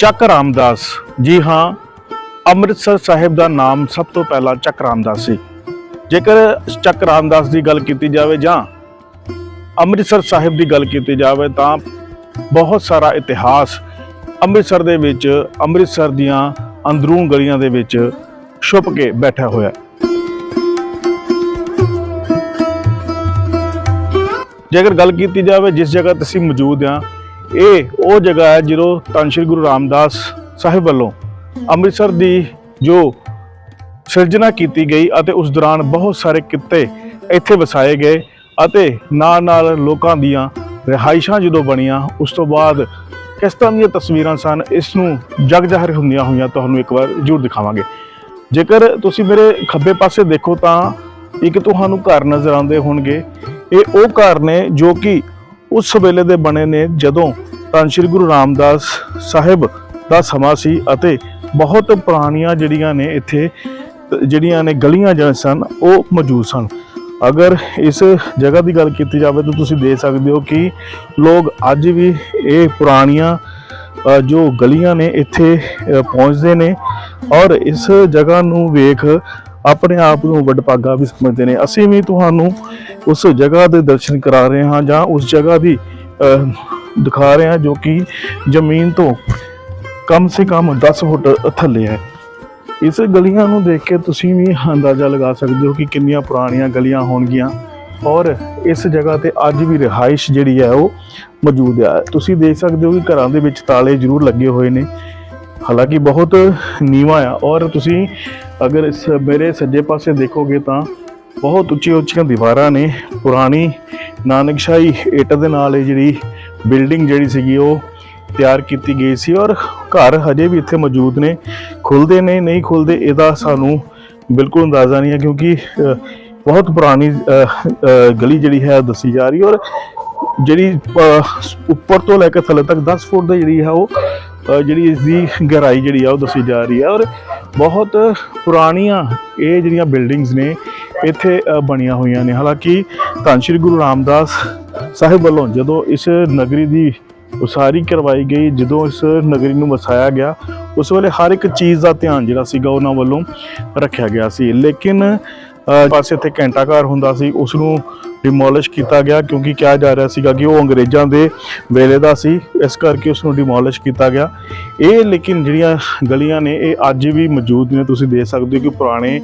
ਚੱਕ ਰਾਮਦਾਸ। ਜੀ ਹਾਂ, ਅੰਮ੍ਰਿਤਸਰ ਸਾਹਿਬ ਦਾ ਨਾਮ ਸਭ ਤੋਂ ਪਹਿਲਾਂ ਚੱਕ ਰਾਮਦਾਸ ਸੀ। ਜੇਕਰ ਚੱਕ ਰਾਮਦਾਸ ਦੀ ਗੱਲ ਕੀਤੀ ਜਾਵੇ ਜਾਂ ਅੰਮ੍ਰਿਤਸਰ ਸਾਹਿਬ ਦੀ ਗੱਲ ਕੀਤੀ ਜਾਵੇ ਤਾਂ ਬਹੁਤ ਸਾਰਾ ਇਤਿਹਾਸ ਅੰਮ੍ਰਿਤਸਰ ਦੇ ਵਿੱਚ, ਅੰਮ੍ਰਿਤਸਰ ਦੀਆਂ ਅੰਦਰੂਨ ਗਲੀਆਂ ਦੇ ਵਿੱਚ ਛੁਪ ਕੇ ਬੈਠਾ ਹੋਇਆ। ਜੇਕਰ ਗੱਲ ਕੀਤੀ ਜਾਵੇ, ਜਿਸ ਜਗ੍ਹਾ ਤੇ ਅਸੀਂ ਮੌਜੂਦ ਹਾਂ ਇਹ ਉਹ ਜਗ੍ਹਾ ਹੈ ਜਦੋਂ ਧੰਨ ਸ਼੍ਰੀ ਗੁਰੂ ਰਾਮਦਾਸ ਸਾਹਿਬ ਵੱਲੋਂ ਅੰਮ੍ਰਿਤਸਰ ਦੀ ਜੋ ਸਿਰਜਣਾ ਕੀਤੀ ਗਈ ਅਤੇ ਉਸ ਦੌਰਾਨ ਬਹੁਤ ਸਾਰੇ ਕਿੱਤੇ ਇੱਥੇ ਵਸਾਏ ਗਏ ਅਤੇ ਨਾਲ ਨਾਲ ਲੋਕਾਂ ਦੀਆਂ ਰਿਹਾਇਸ਼ਾਂ ਜਦੋਂ ਬਣੀਆਂ, ਉਸ ਤੋਂ ਬਾਅਦ ਕਿਸ ਤਰ੍ਹਾਂ ਦੀਆਂ ਤਸਵੀਰਾਂ ਸਨ, ਇਸ ਨੂੰ ਜਗ ਜ਼ਾਹਿਰ ਹੁੰਦੀਆਂ ਹੋਈਆਂ ਤੁਹਾਨੂੰ ਇੱਕ ਵਾਰ ਜ਼ਰੂਰ ਦਿਖਾਵਾਂਗੇ। ਜੇਕਰ ਤੁਸੀਂ ਮੇਰੇ ਖੱਬੇ ਪਾਸੇ ਦੇਖੋ ਤਾਂ ਇੱਕ ਤੁਹਾਨੂੰ ਘਰ ਨਜ਼ਰ ਆਉਂਦੇ ਹੋਣਗੇ। ਇਹ ਉਹ ਘਰ ਨੇ ਜੋ ਕਿ ਉਸ ਵੇਲੇ ਦੇ ਬਣੇ ਨੇ ਜਦੋਂ ਧੰਨ ਸ਼੍ਰੀ ਗੁਰੂ ਰਾਮਦਾਸ ਸਾਹਿਬ ਦਾ ਸਮਾਂ ਸੀ ਅਤੇ ਬਹੁਤ ਪੁਰਾਣੀਆਂ ਜਿਹੜੀਆਂ ਨੇ ਇੱਥੇ, ਜਿਹੜੀਆਂ ਨੇ ਗਲੀਆਂ ਜਿਹੜੇ ਸਨ, ਉਹ ਮੌਜੂਦ ਸਨ। ਅਗਰ ਇਸ ਜਗ੍ਹਾ ਦੀ ਗੱਲ ਕੀਤੀ ਜਾਵੇ ਤਾਂ ਤੁਸੀਂ ਦੇਖ ਸਕਦੇ ਹੋ ਕਿ ਲੋਕ ਅੱਜ ਵੀ ਇਹ ਪੁਰਾਣੀਆਂ ਜੋ ਗਲੀਆਂ ਨੇ ਇੱਥੇ ਪਹੁੰਚਦੇ ਨੇ ਔਰ ਇਸ ਜਗ੍ਹਾ ਨੂੰ ਵੇਖ ਆਪਣੇ ਆਪ ਨੂੰ ਵਡਭਾਗਾ ਵੀ ਸਮਝਦੇ ਨੇ। ਅਸੀਂ ਵੀ ਤੁਹਾਨੂੰ ਉਸ ਜਗ੍ਹਾ ਦੇ ਦਰਸ਼ਨ ਕਰਾ ਰਹੇ ਹਾਂ ਜਾਂ ਉਸ ਜਗ੍ਹਾ ਦੀ ਦਿਖਾ ਰਹੇ ਹਾਂ ਜੋ ਕਿ ਜ਼ਮੀਨ ਤੋਂ ਕਮ ਸੇ ਕਮ 10 ਫੁੱਟ ਥੱਲੇ ਹੈ। ਇਸ ਗਲੀਆਂ ਨੂੰ ਦੇਖ ਕੇ ਤੁਸੀਂ ਵੀ ਅੰਦਾਜ਼ਾ ਲਗਾ ਸਕਦੇ ਹੋ ਕਿ ਕਿੰਨੀਆਂ ਪੁਰਾਣੀਆਂ ਗਲੀਆਂ ਹੋਣਗੀਆਂ ਔਰ ਇਸ ਜਗ੍ਹਾ ਤੇ ਅੱਜ ਵੀ ਰਿਹਾਇਸ਼ ਜਿਹੜੀ ਹੈ ਉਹ ਮੌਜੂਦ ਹੈ। ਤੁਸੀਂ ਦੇਖ ਸਕਦੇ ਹੋ ਕਿ ਘਰਾਂ ਦੇ ਵਿੱਚ ਤਾਲੇ ਜ਼ਰੂਰ ਲੱਗੇ ਹੋਏ ਨੇ। ਹਾਲਾਂਕਿ ਬਹੁਤ ਨੀਵਾਂ ਆ ਔਰ ਤੁਸੀਂ ਅਗਰ ਇਸ ਮੇਰੇ ਸੱਜੇ ਪਾਸੇ ਦੇਖੋਗੇ ਤਾਂ ਬਹੁਤ ਉੱਚੀਆਂ ਉੱਚੀਆਂ ਦੀਵਾਰਾਂ ਨੇ ਪੁਰਾਣੀ ਨਾਨਕਸ਼ਾਹੀ ਇੱਟ ਦੇ ਨਾਲ ਇਹ ਜਿਹੜੀ ਬਿਲਡਿੰਗ ਜਿਹੜੀ ਸੀਗੀ ਉਹ ਤਿਆਰ ਕੀਤੀ ਗਈ ਸੀ ਔਰ ਘਰ ਹਜੇ ਵੀ ਇੱਥੇ ਮੌਜੂਦ ਨੇ। ਖੁੱਲਦੇ ਨੇ, ਨਹੀਂ ਖੁੱਲਦੇ ਇਹਦਾ ਸਾਨੂੰ ਬਿਲਕੁਲ ਅੰਦਾਜ਼ਾ ਨਹੀਂ ਹੈ ਕਿਉਂਕਿ ਬਹੁਤ ਪੁਰਾਣੀ ਗਲੀ ਜਿਹੜੀ ਹੈ ਦੱਸੀ ਜਾ ਰਹੀ ਔਰ ਜਿਹੜੀ ਉੱਪਰ ਤੋਂ ਲੈ ਕੇ ਥੱਲੇ ਤੱਕ 10 ਫੁੱਟ ਦੀ ਜਿਹੜੀ ਹੈ ਉਹ ਜਿਹੜੀ ਇਸ ਦੀ ਗਹਿਰਾਈ ਜਿਹੜੀ ਆ ਉਹ ਦੱਸੀ ਜਾ ਰਹੀ ਹੈ ਔਰ ਬਹੁਤ ਪੁਰਾਣੀਆਂ ਇਹ ਜਿਹੜੀਆਂ ਬਿਲਡਿੰਗਸ ਨੇ ਇੱਥੇ ਬਣੀਆਂ ਹੋਈਆਂ ਨੇ। ਹਾਲਾਂਕਿ ਧੰਨ ਸ਼੍ਰੀ ਗੁਰੂ ਰਾਮਦਾਸ ਸਾਹਿਬ ਵੱਲੋਂ ਜਦੋਂ ਇਸ ਨਗਰੀ ਦੀ ਉਸਾਰੀ ਕਰਵਾਈ ਗਈ, ਜਦੋਂ ਇਸ ਨਗਰੀ ਨੂੰ ਵਸਾਇਆ ਗਿਆ, ਉਸ ਵੇਲੇ ਹਰ ਇੱਕ ਚੀਜ਼ ਦਾ ਧਿਆਨ ਜਿਹੜਾ ਸੀਗਾ ਉਹਨਾਂ ਵੱਲੋਂ ਰੱਖਿਆ ਗਿਆ ਸੀ। ਲੇਕਿਨ ਪਾਸੇ ਇੱਥੇ ਘੰਟਾ ਘਰ ਹੁੰਦਾ ਸੀ ਉਸ ਨੂੰ ਡਿਮੋਲਿਸ਼ ਕੀਤਾ ਗਿਆ ਕਿਉਂਕਿ ਕਿਹਾ ਜਾ ਰਿਹਾ ਸੀਗਾ ਕਿ ਉਹ ਅੰਗਰੇਜ਼ਾਂ ਦੇ ਵੇਲੇ ਦਾ ਸੀ, ਇਸ ਕਰਕੇ ਉਸ ਨੂੰ ਡਿਮੋਲਿਸ਼ ਕੀਤਾ ਗਿਆ। ਇਹ ਲੇਕਿਨ ਜਿਹੜੀਆਂ ਗਲੀਆਂ ਨੇ, ਇਹ ਅੱਜ ਵੀ ਮੌਜੂਦ ਨੇ, ਤੁਸੀਂ ਦੇਖ ਸਕਦੇ ਹੋ ਕਿ ਪੁਰਾਣੇ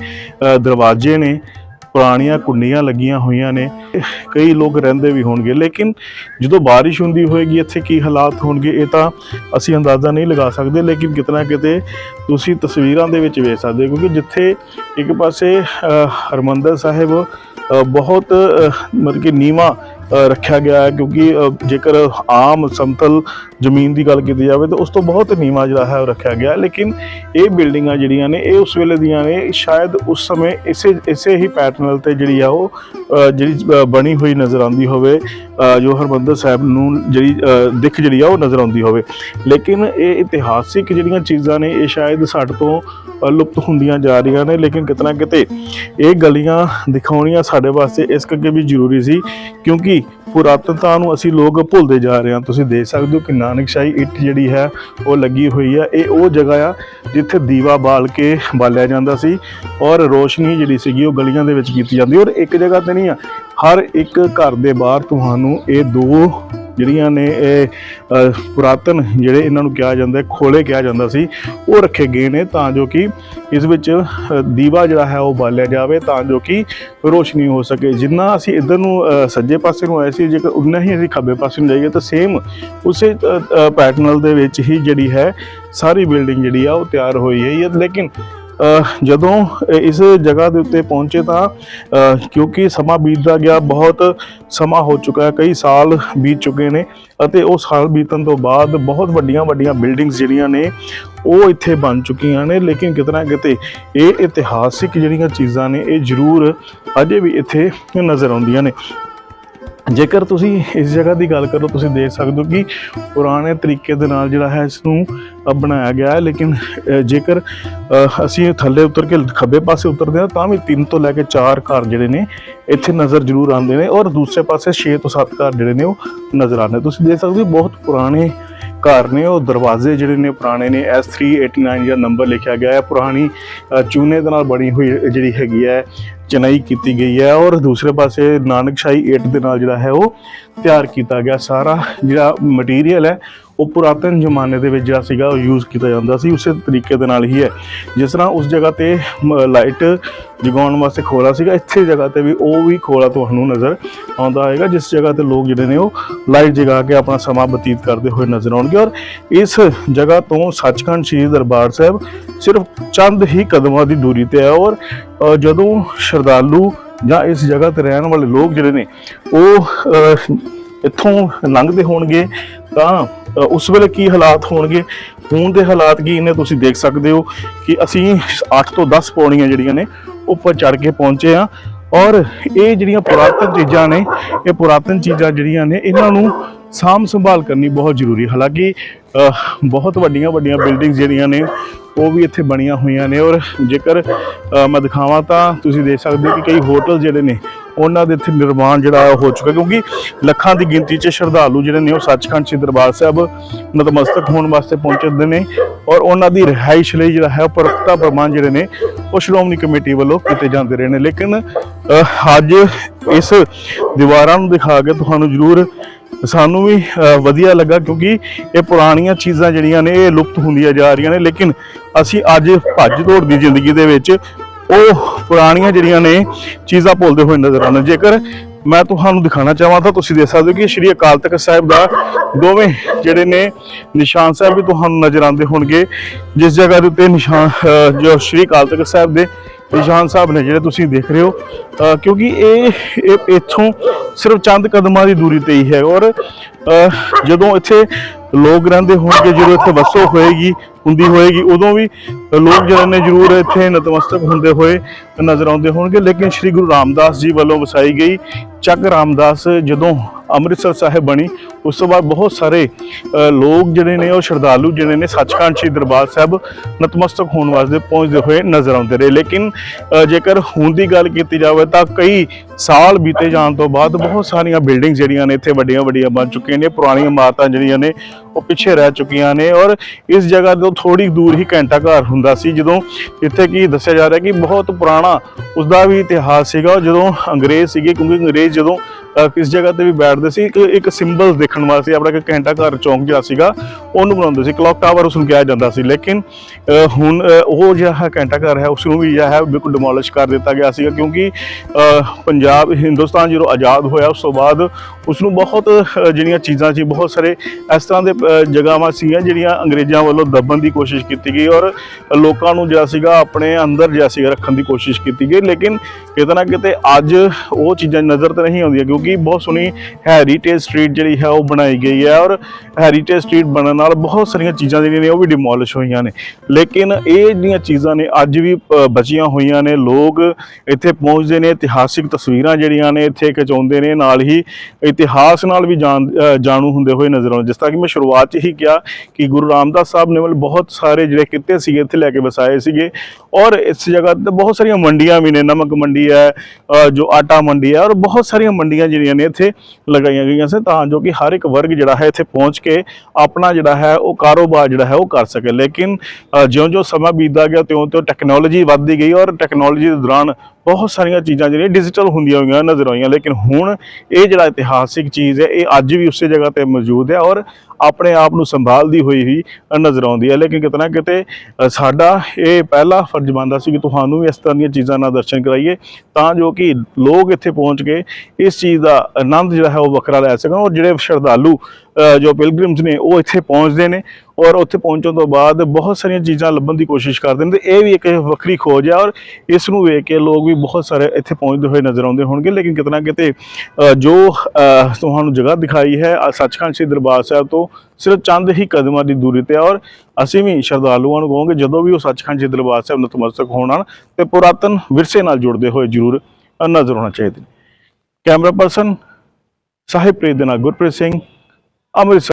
ਦਰਵਾਜ਼ੇ ਨੇ। ਪੁਰਾਣੀਆਂ ਕੁੰਡੀਆਂ ਲੱਗੀਆਂ ਹੋਈਆਂ ਨੇ। ਕਈ ਲੋਕ ਰਹਿੰਦੇ ਵੀ ਹੋਣਗੇ ਲੇਕਿਨ ਜਦੋਂ ਬਾਰਿਸ਼ ਹੁੰਦੀ ਹੋਏਗੀ ਇੱਥੇ ਕੀ ਹਾਲਾਤ ਹੋਣਗੇ ਇਹ ਤਾਂ ਅਸੀਂ ਅੰਦਾਜ਼ਾ ਨਹੀਂ ਲਗਾ ਸਕਦੇ ਲੇਕਿਨ ਕਿਤਨਾ ਕਿਤੇ ਤੁਸੀਂ ਤਸਵੀਰਾਂ ਦੇ ਵਿੱਚ ਵੇਖ ਸਕਦੇ ਕਿਉਂਕਿ ਜਿੱਥੇ ਇੱਕ ਪਾਸੇ ਅ, ਹਰਮੰਦਰ ਸਾਹਿਬ ਬਹੁਤ ਮਤਲਬ ਕਿ ਨੀਵਾ ਰੱਖਿਆ ਗਿਆ ਹੈ ਕਿਉਂਕਿ ਜੇਕਰ ਆਮ ਸਮਤਲ ਜ਼ਮੀਨ ਦੀ ਗੱਲ ਕੀਤੀ ਜਾਵੇ ਤਾਂ ਉਸ ਤੋਂ ਬਹੁਤ ਨੀਵਾ ਜਿਹੜਾ ਹੈ ਉਹ ਰੱਖਿਆ ਗਿਆ। ਲੇਕਿਨ ਇਹ ਬਿਲਡਿੰਗਾਂ ਜਿਹੜੀਆਂ ਨੇ ਇਹ ਉਸ ਵੇਲੇ ਦੀਆਂ ਨੇ ਸ਼ਾਇਦ ਉਸ ਸਮੇਂ ਇਸੇ ਇਸੇ ਹੀ ਪੈਟਰਨ ਤੇ ਜਿਹੜੀ ਆ ਉਹ ਜਿਹੜੀ ਬਣੀ ਹੋਈ ਨਜ਼ਰ ਆਉਂਦੀ ਹੋਵੇ। ਜੋ ਹਰਮੰਦਰ ਸਾਹਿਬ ਨੂੰ ਜਿਹੜੀ ਅ, ਦਿੱਖ ਜਿਹੜੀ ਆ ਉਹ ਨਜ਼ਰ ਆਉਂਦੀ ਹੋਵੇ। ਲੇਕਿਨ ਇਹ ਇਤਿਹਾਸਿਕ ਜਿਹੜੀਆਂ ਚੀਜ਼ਾਂ ਨੇ ਇਹ ਸ਼ਾਇਦ ਸਾਡੇ ਤੋਂ ਲੁਪਤ ਹੁੰਦੀਆਂ ਜਾ ਰਹੀਆਂ ਨੇ। ਲੇਕਿਨ ਕਿਤਨਾ ਕਿਤੇ ਇਹ ਗਲੀਆਂ ਦਿਖਾਉਣੀਆਂ ਸਾਡੇ ਵਾਸਤੇ ਇਸ ਕਰਕੇ ਵੀ ਜ਼ਰੂਰੀ ਸੀ ਕਿਉਂਕਿ ਪੁਰਾਤਨਤਾ ਨੂੰ ਅਸੀਂ ਲੋਕ ਭੁੱਲਦੇ ਜਾ ਰਹੇ ਹਾਂ। ਤੁਸੀਂ ਦੇਖ ਸਕਦੇ ਹੋ ਕਿੰਨਾ ਨਾਨਕਸ਼ਾਹੀ ਇੱਟ ਜਿਹੜੀ ਹੈ, ਉਹ ਲੱਗੀ ਹੋਈ ਹੈ। ਇਹ ਉਹ ਜਗ੍ਹਾ ਆ ਜਿੱਥੇ ਦੀਵਾ ਬਾਲ ਕੇ ਬਾਲਿਆ ਜਾਂਦਾ ਸੀ ਔਰ ਰੋਸ਼ਨੀ ਜਿਹੜੀ ਸੀਗੀ, ਉਹ ਗਲੀਆਂ ਦੇ ਵਿੱਚ ਕੀਤੀ ਜਾਂਦੀ ਔਰ ਇੱਕ ਜਗ੍ਹਾ ਤੇ ਨਹੀਂ ਆ, ਹਰ ਇੱਕ ਘਰ ਦੇ ਬਾਹਰ ਤੁਹਾਨੂੰ ਇਹ ਦੋ ਜਿਹੜੀਆਂ ਨੇ ਇਹ ਪੁਰਾਤਨ ਜਿਹੜੇ ਇਹਨਾਂ ਨੂੰ ਕਿਹਾ ਜਾਂਦਾ ਖੋਲੇ ਕਿਹਾ ਜਾਂਦਾ ਸੀ, ਉਹ ਰੱਖੇ ਗਏ ਨੇ ਤਾਂ ਜੋ ਕਿ ਇਸ ਵਿੱਚ ਦੀਵਾ ਜਿਹੜਾ ਹੈ ਉਹ ਬਾਲਿਆ ਜਾਵੇ ਤਾਂ ਜੋ ਕਿ ਰੋਸ਼ਨੀ ਹੋ ਸਕੇ। ਜਿੰਨਾ ਅਸੀਂ ਇਧਰ ਨੂੰ ਸੱਜੇ ਪਾਸੇ ਨੂੰ ਆਏ ਸੀ, ਜੇਕਰ ਉਨਾ ਹੀ ਅਸੀਂ ਖੱਬੇ ਪਾਸੇ ਨੂੰ ਜਾਈਏ ਤਾਂ ਸੇਮ ਉਸੇ ਪੈਟਰਨਲ ਦੇ ਵਿੱਚ ਹੀ ਜਿਹੜੀ ਹੈ, ਸਾਰੀ ਬਿਲਡਿੰਗ ਜਿਹੜੀ ਆ ਉਹ ਤਿਆਰ ਹੋਈ ਹੈ ਲੇਕਿਨ ਜਦੋਂ ਇਸ ਜਗ੍ਹਾ ਦੇ ਉੱਤੇ ਪਹੁੰਚੇ ਤਾਂ ਕਿਉਂਕਿ ਸਮਾਂ ਬੀਤਦਾ ਗਿਆ, ਬਹੁਤ ਸਮਾਂ ਹੋ ਚੁੱਕਾ ਹੈ, ਕਈ ਸਾਲ ਬੀਤ ਚੁੱਕੇ ਨੇ ਅਤੇ ਉਹ ਸਾਲ ਬੀਤਣ ਤੋਂ ਬਾਅਦ ਬਹੁਤ ਵੱਡੀਆਂ ਵੱਡੀਆਂ ਬਿਲਡਿੰਗਸ ਜਿਹੜੀਆਂ ਨੇ, ਉਹ ਇੱਥੇ ਬਣ ਚੁੱਕੀਆਂ ਨੇ। ਲੇਕਿਨ ਕਿਤਨਾ ਕਿਤੇ ਇਹ ਇਤਿਹਾਸਿਕ ਜਿਹੜੀਆਂ ਚੀਜ਼ਾਂ ਨੇ, ਇਹ ਜ਼ਰੂਰ ਅਜੇ ਵੀ ਇੱਥੇ ਨਜ਼ਰ ਆਉਂਦੀਆਂ ਨੇ। ਜੇਕਰ ਤੁਸੀਂ ਇਸ ਜਗ੍ਹਾ ਦੀ ਗੱਲ ਕਰੋ, ਤੁਸੀਂ ਦੇਖ ਸਕਦੇ ਹੋ ਕਿ ਪੁਰਾਣੇ ਤਰੀਕੇ ਦੇ ਨਾਲ ਜਿਹੜਾ ਹੈ ਇਸ ਨੂੰ ਬਣਾਇਆ ਗਿਆ ਹੈ। ਲੇਕਿਨ ਜੇਕਰ ਅਸੀਂ ਥੱਲੇ ਉਤਰ ਕੇ ਖੱਬੇ ਪਾਸੇ ਉਤਰਦੇ ਹਾਂ, ਤਾਂ ਵੀ ਤਿੰਨ ਤੋਂ ਲੈ ਕੇ ਚਾਰ ਘਰ ਜਿਹੜੇ ਨੇ, ਇੱਥੇ ਨਜ਼ਰ ਜ਼ਰੂਰ ਆਉਂਦੇ ਨੇ ਔਰ ਦੂਸਰੇ ਪਾਸੇ 6 ਤੋਂ 7 ਘਰ ਜਿਹੜੇ ਨੇ, ਉਹ ਨਜ਼ਰ ਆਉਂਦੇ ਤੁਸੀਂ ਦੇਖ ਸਕਦੇ ਹੋ ਬਹੁਤ ਪੁਰਾਣੇ ਘਰ ਨੇ, ਉਹ ਦਰਵਾਜ਼ੇ ਜਿਹੜੇ ਨੇ ਪੁਰਾਣੇ ਨੇ S389 ਜਿਹੜਾ ਨੰਬਰ ਲਿਖਿਆ ਗਿਆ ਹੈ। ਪੁਰਾਣੀ ਚੂਨੇ ਦੇ ਨਾਲ ਬਣੀ ਹੋਈ ਜਿਹੜੀ ਹੈਗੀ ਹੈ ਚਨਾਈ ਕੀਤੀ ਗਈ ਹੈ ਔਰ ਦੂਸਰੇ ਪਾਸੇ ਨਾਨਕਸ਼ਾਹੀ ਇੱਟ ਦੇ ਨਾਲ ਜਿਹੜਾ ਹੈ ਉਹ ਤਿਆਰ ਕੀਤਾ ਗਿਆ ਸਾਰਾ ਜਿਹੜਾ ਮਟੀਰੀਅਲ ਹੈ ਉਹ ਪੁਰਾਤਨ ਜ਼ਮਾਨੇ ਦੇ ਵਿੱਚ ਜਿਹੜਾ ਸੀਗਾ ਉਹ ਯੂਜ਼ ਕੀਤਾ ਜਾਂਦਾ ਸੀ, ਉਸੇ ਤਰੀਕੇ ਦੇ ਨਾਲ ਹੀ ਹੈ। ਜਿਸ ਤਰ੍ਹਾਂ ਉਸ ਜਗ੍ਹਾ ਤੇ ਲਾਈਟ ਜਗਾਉਣ ਵਾਸਤੇ ਖੋਲਾ ਸੀਗਾ, ਇੱਥੇ ਜਗ੍ਹਾ ਤੇ ਵੀ ਉਹ ਵੀ ਖੋਲਾ ਤੁਹਾਨੂੰ ਨਜ਼ਰ ਆਉਂਦਾ ਹੋਏਗਾ ਜਿਸ ਜਗ੍ਹਾ ਤੇ ਲੋਕ ਜਿਹੜੇ ਨੇ ਉਹ ਲਾਈਟ ਜਗਾ ਕੇ ਆਪਣਾ ਸਮਾਂ ਬਤੀਤ ਕਰਦੇ ਹੋਏ ਨਜ਼ਰ ਆਉਣਗੇ। ਔਰ ਇਸ ਜਗ੍ਹਾ ਤੋਂ ਸੱਚਖੰਡ ਸ਼੍ਰੀ ਦਰਬਾਰ ਸਾਹਿਬ ਸਿਰਫ ਚੰਦ ਹੀ ਕਦਮਾਂ ਦੀ ਦੂਰੀ ਤੇ ਹੈ। ਔਰ ਜਦੋਂ ਸ਼ਰਧਾਲੂ ਜਾਂ ਇਸ ਜਗ੍ਹਾ ਤੇ ਰਹਿਣ ਵਾਲੇ ਲੋਕ ਜਿਹੜੇ ਨੇ, ਉਹ ਇੱਥੋਂ ਲੰਘਦੇ ਹੋਣਗੇ, ਤਾਂ ਉਸ ਵੇਲੇ ਕੀ ਹਾਲਾਤ ਹੋਣਗੇ? ਹੁਣ ਦੇ ਹਾਲਾਤ ਕੀ ਨੇ? ਤੁਸੀਂ ਦੇਖ ਸਕਦੇ ਹੋ ਕਿ ਅਸੀਂ 8 ਤੋਂ 10 ਪੌੜੀਆਂ ਜਿਹੜੀਆਂ ਨੇ, ਉੱਪਰ ਚੜ ਕੇ ਪਹੁੰਚੇ ਆ ਔਰ ਇਹ ਜਿਹੜੀਆਂ ਪੁਰਾਤਨ ਚੀਜ਼ਾਂ ਨੇ, ਇਹ ਪੁਰਾਤਨ ਚੀਜ਼ਾਂ ਜਿਹੜੀਆਂ ਨੇ, ਇਹਨਾਂ ਨੂੰ ਸਾਂਭ ਸੰਭਾਲ ਕਰਨੀ ਬਹੁਤ ਜ਼ਰੂਰੀ ਹਾਲਾਂਕਿ ਬਹੁਤ ਵੱਡੀਆਂ ਵੱਡੀਆਂ ਬਿਲਡਿੰਗਸ ਜਿਹੜੀਆਂ ਨੇ, ਉਹ ਵੀ ਇੱਥੇ ਬਣੀਆਂ ਹੋਈਆਂ ਨੇ। ਔਰ ਜੇਕਰ ਮੈਂ ਦਿਖਾਵਾਂ ਤਾਂ ਤੁਸੀਂ ਦੇਖ ਸਕਦੇ ਹੋ ਕਿ ਕਈ ਹੋਟਲ ਜਿਹੜੇ ਨੇ, ਉਹਨਾਂ ਦੇ ਇੱਥੇ ਨਿਰਮਾਣ ਜਿਹੜਾ ਉਹ ਹੋ ਚੁੱਕਾ ਕਿਉਂਕਿ ਲੱਖਾਂ ਦੀ ਗਿਣਤੀ 'ਚ ਸ਼ਰਧਾਲੂ ਜਿਹੜੇ ਨੇ, ਉਹ ਸੱਚਖੰਡ ਸ੍ਰੀ ਦਰਬਾਰ ਸਾਹਿਬ ਨਤਮਸਤਕ ਹੋਣ ਵਾਸਤੇ ਪਹੁੰਚਦੇ ਨੇ। ਔਰ ਉਹਨਾਂ ਦੀ ਰਿਹਾਇਸ਼ ਲਈ ਜਿਹੜਾ ਹੈ, ਉਹ ਪੁਖਤਾ ਪ੍ਰਬੰਧ ਜਿਹੜੇ ਨੇ, ਉਹ ਸ਼੍ਰੋਮਣੀ ਕਮੇਟੀ ਵੱਲੋਂ ਕੀਤੇ ਜਾਂਦੇ ਰਹੇ ਨੇ। ਲੇਕਿਨ ਅੱਜ ਇਸ ਦੀਵਾਰਾਂ ਨੂੰ ਦਿਖਾ ਕੇ ਤੁਹਾਨੂੰ ਜ਼ਰੂਰ ਸਾਨੂੰ ਵੀ ਵਧੀਆ ਲੱਗਾ ਕਿਉਂਕਿ ਇਹ ਪੁਰਾਣੀਆਂ ਚੀਜ਼ਾਂ ਜਿਹੜੀਆਂ ਨੇ, ਇਹ ਲੁਪਤ ਹੁੰਦੀਆਂ ਜਾ ਰਹੀਆਂ ਨੇ। ਲੇਕਿਨ ਅਸੀਂ ਅੱਜ ਭੱਜ ਦੌੜ ਦੀ ਜ਼ਿੰਦਗੀ ਦੇ ਵਿੱਚ ਉਹ ਪੁਰਾਣੀਆਂ ਜਿਹੜੀਆਂ ਨੇ ਚੀਜ਼ਾਂ ਭੁੱਲਦੇ ਹੋਏ ਨਜ਼ਰ ਆਉਂਦੇ ਜੇਕਰ ਮੈਂ ਤੁਹਾਨੂੰ ਦਿਖਾਣਾ ਚਾਹਾਂ ਤਾਂ ਤੁਸੀਂ ਦੇਖ ਸਕਦੇ ਹੋ ਕਿ ਸ਼੍ਰੀ ਅਕਾਲ ਤਖਤ ਸਾਹਿਬ ਦਾ ਦੋਵੇਂ ਜਿਹੜੇ ਨੇ ਨਿਸ਼ਾਨ ਸਾਹਿਬ ਵੀ ਤੁਹਾਨੂੰ ਨਜ਼ਰ ਆਉਂਦੇ ਹੋਣਗੇ। ਜਿਸ ਜਗ੍ਹਾ ਦੇ ਉੱਤੇ ਨਿਸ਼ਾਨ ਜੋ ਸ਼੍ਰੀ ਅਕਾਲ ਤਖਤ ਸਾਹਿਬ ਦੇ ਨਿਸ਼ਾਨ ਸਾਹਿਬ ਨੇ ਜਿਹੜੇ ਤੁਸੀਂ ਦੇਖ ਰਹੇ ਹੋ ਅ, ਕਿਉਂਕਿ ਇਹ ਇਹ ਇੱਥੋਂ ਸਿਰਫ ਚੰਦ ਕਦਮਾਂ ਦੀ ਦੂਰੀ ਤੇ ਹੀ ਹੈ ਔਰ ਅ, ਜਦੋਂ ਇੱਥੇ ਲੋਕ ਰਹਿੰਦੇ ਹੋਣਗੇ ਜਦੋਂ ਇੱਥੇ ਵਸੋ ਹੋਏਗੀ ਹੁੰਦੀ ਹੋਏਗੀ। ਉਦੋਂ ਵੀ ਲੋਕ ਜਿਹੜੇ ਨੇ ਜ਼ਰੂਰ ਇੱਥੇ ਨਤਮਸਤਕ ਹੁੰਦੇ ਹੋਏ ਨਜ਼ਰ ਆਉਂਦੇ ਹੋਣਗੇ। ਲੇਕਿਨ ਸ੍ਰੀ ਗੁਰੂ ਰਾਮਦਾਸ ਜੀ ਵੱਲੋਂ ਵਸਾਈ ਗਈ ਚੱਕ ਰਾਮਦਾਸ ਜਦੋਂ ਅੰਮ੍ਰਿਤਸਰ ਸਾਹਿਬ ਬਣੀ, ਉਸ ਤੋਂ ਬਾਅਦ ਬਹੁਤ ਸਾਰੇ ਲੋਕ ਜਿਹੜੇ ਨੇ ਉਹ ਸ਼ਰਧਾਲੂ ਜਿਹੜੇ ਨੇ ਸੱਚਖੰਡ ਸ੍ਰੀ ਦਰਬਾਰ ਸਾਹਿਬ ਨਤਮਸਤਕ ਹੋਣ ਵਾਸਤੇ ਪਹੁੰਚਦੇ ਹੋਏ ਨਜ਼ਰ ਆਉਂਦੇ ਰਹੇ। ਲੇਕਿਨ ਜੇਕਰ ਹੁਣ ਦੀ ਗੱਲ ਕੀਤੀ ਜਾਵੇ ਤਾਂ ਕਈ ਸਾਲ ਬੀਤੇ ਜਾਣ ਤੋਂ ਬਾਅਦ ਬਹੁਤ ਸਾਰੀਆਂ ਬਿਲਡਿੰਗ ਜਿਹੜੀਆਂ ਨੇ ਇੱਥੇ ਵੱਡੀਆਂ ਵੱਡੀਆਂ ਬਣ ਚੁੱਕੀਆਂ ਨੇ। ਪੁਰਾਣੀਆਂ ਇਮਾਰਤਾਂ ਜਿਹੜੀਆਂ ਨੇ ਉਹ ਪਿੱਛੇ ਰਹਿ ਚੁੱਕੀਆਂ ਨੇ ਔਰ ਇਸ ਜਗ੍ਹਾ ਤੋਂ ਥੋੜੀ ਦੂਰ ਹੀ ਘੰਟਾ ਘਰ ਹੁੰਦਾ ਸੀ, ਜਦੋਂ ਇੱਥੇ ਕੀ ਦੱਸਿਆ ਜਾ ਰਿਹਾ ਕਿ ਬਹੁਤ ਪੁਰਾਣਾ ਉਸ ਦਾ ਵੀ ਇਤਿਹਾਸ ਸੀਗਾ ਜਦੋਂ ਅੰਗਰੇਜ਼ ਸੀਗੇ, ਕਿਉਂਕਿ ਅੰਗਰੇਜ਼ ਜਦੋਂ ਅ, ਕਿਸ ਜਗ੍ਹਾ ਤੇ ਵੀ ਬੈਠਦੇ ਸੀ ਇੱਕ ਇੱਕ ਸਿੰਬਲ ਦੇਖਣ ਵਾਸਤੇ ਆਪਣਾ ਇੱਕ ਘੰਟਾ ਘਰ ਚੌਂਕ ਜਿਹੜਾ ਸੀਗਾ ਉਹਨੂੰ ਬਣਾਉਂਦੇ ਸੀ ਕਲੌਕ ਟਾਵਰ ਉਸ ਨੂੰ ਕਿਹਾ ਜਾਂਦਾ ਸੀ ਲੇਕਿਨ ਹੁਣ ਉਹ ਜਿਹੜਾ ਹੈ ਘੰਟਾ ਘਰ ਹੈ ਉਸ ਨੂੰ ਵੀ ਜਿਹੜਾ ਹੈ ਬਿਲਕੁਲ ਡਿਮੋਲਿਸ਼ ਕਰ ਦਿੱਤਾ ਗਿਆ ਸੀਗਾ ਕਿਉਂਕਿ ਪੰਜਾਬ ਹਿੰਦੁਸਤਾਨ ਜਦੋਂ ਆਜ਼ਾਦ ਹੋਇਆ ਉਸ ਤੋਂ ਬਾਅਦ ਉਸ ਨੂੰ ਬਹੁਤ ਜਿਹੜੀਆਂ ਚੀਜ਼ਾਂ ਸੀ ਬਹੁਤ ਸਾਰੇ ਇਸ ਤਰ੍ਹਾਂ ਦੇ ਜਗ੍ਹਾਵਾਂ ਸੀਗੀਆਂ ਜਿਹੜੀਆਂ ਅੰਗਰੇਜ਼ਾਂ ਵੱਲੋਂ ਦੱਬਣ ਦੀ ਕੋਸ਼ਿਸ਼ ਕੀਤੀ ਗਈ ਔਰ ਲੋਕਾਂ ਨੂੰ ਜਿਹੜਾ ਸੀਗਾ ਆਪਣੇ ਅੰਦਰ ਜਿਹੜਾ ਸੀਗਾ ਰੱਖਣ ਦੀ ਕੋਸ਼ਿਸ਼ ਕੀਤੀ ਗਈ ਲੇਕਿਨ ਕਿਤੇ ਨਾ ਕਿਤੇ ਅੱਜ ਉਹ ਚੀਜ਼ਾਂ ਨਜ਼ਰ ਤੇ ਨਹੀਂ ਆਉਂਦੀਆਂ ਕਿਉਂਕਿ ਬਹੁਤ ਸੋਹਣੀ ਹੈਰੀਟੇਜ ਸਟਰੀਟ ਜਿਹੜੀ ਹੈ ਉਹ ਬਣਾਈ ਗਈ ਹੈ ਔਰ ਹੈਰੀਟੇਜ ਸਟਰੀਟ ਬਣਨ ਨਾਲ ਬਹੁਤ ਸਾਰੀਆਂ ਚੀਜ਼ਾਂ ਜਿਹੜੀਆਂ ਨੇ ਉਹ ਵੀ ਡਿਮੋਲਿਸ਼ ਹੋਈਆਂ ਨੇ। ਲੇਕਿਨ ਇਹ ਜਿਹੜੀਆਂ ਚੀਜ਼ਾਂ ਨੇ ਅੱਜ ਵੀ ਬਚੀਆਂ ਹੋਈਆਂ ਨੇ, ਲੋਕ ਇੱਥੇ ਪਹੁੰਚਦੇ ਨੇ, ਇਤਿਹਾਸਿਕ ਤਸਵੀਰਾਂ ਜਿਹੜੀਆਂ ਨੇ ਇੱਥੇ ਖਿਚਾਉਂਦੇ ਨੇ, ਨਾਲ ਹੀ ਇਤਿਹਾਸ ਨਾਲ ਵੀ ਜਾਣ ਜਾਣੂ ਹੁੰਦੇ ਹੋਏ ਨਜ਼ਰ ਆਉਂਦੇ ਜਿਸ ਤਰ੍ਹਾਂ ਕਿ ਮੈਂ ਸ਼ੁਰੂਆਤ 'ਚ ਹੀ ਕਿਹਾ ਕਿ ਗੁਰੂ ਰਾਮਦਾਸ ਸਾਹਿਬ ਨੇ ਮਤਲਬ ਬਹੁਤ ਸਾਰੇ ਜਿਹੜੇ ਕਿੱਤੇ ਸੀਗੇ, ਇੱਥੇ ਲੈ ਕੇ ਵਸਾਏ ਸੀਗੇ ਔਰ ਇਸ ਜਗ੍ਹਾ ਤੇ ਬਹੁਤ ਸਾਰੀਆਂ ਮੰਡੀਆਂ ਵੀ ਨੇ। ਨਮਕ ਮੰਡੀ ਹੈ ਜੋ ਆਟਾ ਮੰਡੀ ਹੈ ਔਰ ਬਹੁਤ ਸਾਰੀਆਂ ਮੰਡੀਆਂ ਜਿਹੜੀਆਂ ਨੇ ਇੱਥੇ ਲਗਾਈਆਂ ਗਈਆਂ ਸੀ ਤਾਂ ਜੋ ਕਿ ਹਰ ਇੱਕ ਵਰਗ ਜਿਹੜਾ ਹੈ ਇੱਥੇ ਪਹੁੰਚ ਕੇ ਆਪਣਾ ਜਿਹੜਾ ਹੈ ਉਹ ਕਾਰੋਬਾਰ ਜਿਹੜਾ ਹੈ ਉਹ ਕਰ ਸਕੇ। ਲੇਕਿਨ ਜਿਉਂ-ਜਿਉਂ ਸਮਾਂ ਬੀਤਦਾ ਗਿਆ, ਤਿਉਂ-ਤਿਉਂ ਟੈਕਨੋਲੋਜੀ ਵੱਧਦੀ ਗਈ ਔਰ ਟੈਕਨੋਲੋਜੀ ਦੇ ਦੌਰਾਨ ਬਹੁਤ ਸਾਰੀਆਂ ਚੀਜ਼ਾਂ ਜਿਹੜੀਆਂ ਡਿਜੀਟਲ ਹੁੰਦੀਆਂ ਹੋਈਆਂ ਨਜ਼ਰ ਆਈਆਂ, ਲੇਕਿਨ ਹੁਣ ਇਹ ਜਿਹੜਾ ਇਤਿਹਾਸਿਕ ਚੀਜ਼ ਹੈ, ਇਹ ਅੱਜ ਵੀ ਉਸੇ ਜਗ੍ਹਾ ਤੇ ਮੌਜੂਦ ਹੈ ਔਰ ਆਪਣੇ ਆਪ ਨੂੰ ਸੰਭਾਲਦੀ ਹੋਈ ਹੀ ਨਜ਼ਰ ਆਉਂਦੀ ਹੈ। ਲੇਕਿਨ ਕਿਤੇ ਨਾ ਕਿਤੇ ਸਾਡਾ ਇਹ ਪਹਿਲਾ ਫਰਜ਼ ਬਣਦਾ ਸੀ ਕਿ ਤੁਹਾਨੂੰ ਵੀ ਇਸ ਤਰ੍ਹਾਂ ਦੀਆਂ ਚੀਜ਼ਾਂ ਨਾਲ ਦਰਸ਼ਨ ਕਰਾਈਏ, ਤਾਂ ਜੋ ਕਿ ਲੋਕ ਇੱਥੇ ਪਹੁੰਚ ਕੇ ਇਸ ਚੀਜ਼ ਦਾ ਆਨੰਦ ਜਿਹੜਾ ਹੈ ਉਹ ਵੱਖਰਾ ਲੈ ਸਕਣ ਔਰ ਜਿਹੜੇ ਸ਼ਰਧਾਲੂ ਜੋ ਪਿਲਗ੍ਰਿਮਸ ਨੇ, ਉਹ ਇੱਥੇ ਪਹੁੰਚਦੇ ਨੇ ਔਰ ਉੱਥੇ ਪਹੁੰਚਣ ਤੋਂ ਬਾਅਦ ਬਹੁਤ ਸਾਰੀਆਂ ਚੀਜ਼ਾਂ ਲੱਭਣ ਦੀ ਕੋਸ਼ਿਸ਼ ਕਰਦੇ ਨੇ ਤੇ ਇਹ ਵੀ ਇੱਕ ਵੱਖਰੀ ਖੋਜ ਹੈ ਔਰ ਇਸ ਨੂੰ ਵੇਖ ਕੇ ਲੋਕ ਵੀ ਬਹੁਤ ਸਾਰੇ ਇੱਥੇ ਪਹੁੰਚਦੇ ਹੋਏ ਨਜ਼ਰ ਆਉਂਦੇ ਹੋਣਗੇ। ਲੇਕਿਨ ਕਿਤੇ ਨਾ ਕਿਤੇ ਜੋ ਤੁਹਾਨੂੰ ਜਗ੍ਹਾ ਦਿਖਾਈ ਹੈ ਸੱਚਖੰਡ ਸ੍ਰੀ ਦਰਬਾਰ ਸਾਹਿਬ ਤੋਂ ਸਿਰਫ ਚੰਦ ਹੀ ਕਦਮਾਂ ਦੀ ਦੂਰੀ ਤੇ ਹੈ ਔਰ ਅਸੀਂ ਵੀ ਸ਼ਰਧਾਲੂਆਂ ਨੂੰ ਕਹਾਂਗੇ ਜਦੋਂ ਵੀ ਉਹ ਸੱਚਖੰਡ ਸ੍ਰੀ ਦਰਬਾਰ ਸਾਹਿਬ ਨਤਮਸਤਕ ਹੋਣ ਆਉਣ ਤੇ ਪੁਰਾਤਨ ਵਿਰਸੇ ਨਾਲ ਜੁੜਦੇ ਹੋਏ ਜ਼ਰੂਰ ਨਜ਼ਰ ਆਉਣਾ ਚਾਹੀਦੇ। ਨੇ ਕੈਮਰਾ ਪਰਸਨ ਸਾਹਿਬ ਪ੍ਰੀਤ ਦੇ ਨਾਲ ਗੁਰਪ੍ਰੀਤ ਸਿੰਘ। ਅੰਮ੍ਰਿਤਸਰ